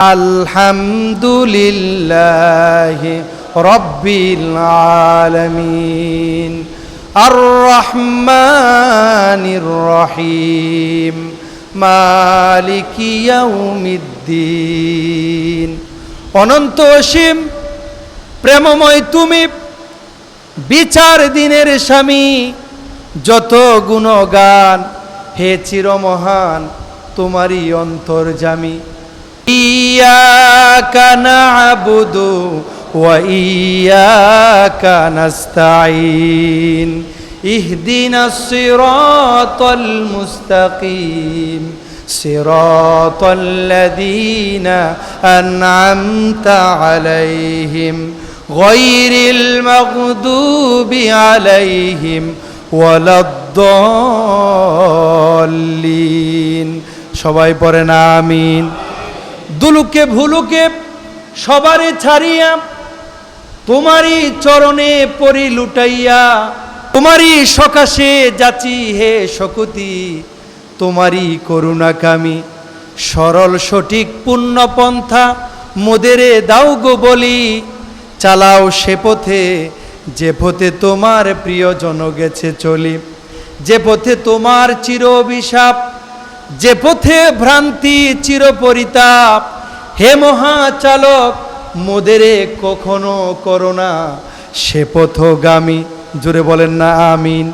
আলহামদুলিল্লাহ রব্বিল আলমিন। আর রহমানির রহিম মালিকিয়াউমিদ্দিন অনন্ত অসীম, প্রেমময় তুমি, বিচার দিনের স্বামী, যত গুণগান, হে চিরমহান তোমারই অন্তর্জামী ইয়াকা না'বুদু ওয়া ইয়াকা নাস্তাঈন ইহদিনাস সিরাতাল মুস্তাকিম صراط الذين أنعمت عليهم غير المغضوب عليهم ولا الضالين সবাই পড়েন আমিন দুলুকে ভুলুকে সবারে ছাড়িয়া, তোমারই চরণে পরি লুটাইয়া, তোমারই সকাশে যাচি হে শকুতি, তোমারই করুণাকামী, সরল সঠিক পুণ্যপন্থা মোদেরে দাও গো বলি, চালাও সে পথে, যে পথে তোমার প্রিয়জন গেছে চলি, যে পথে তোমার চির অভিশাপ যে পথে ভ্রান্তি চিরপরিতাপ, হে মহাচালক, মোদেরে কখনো করোনা সে পথগামী জুড়ে বলেন না, আমিন।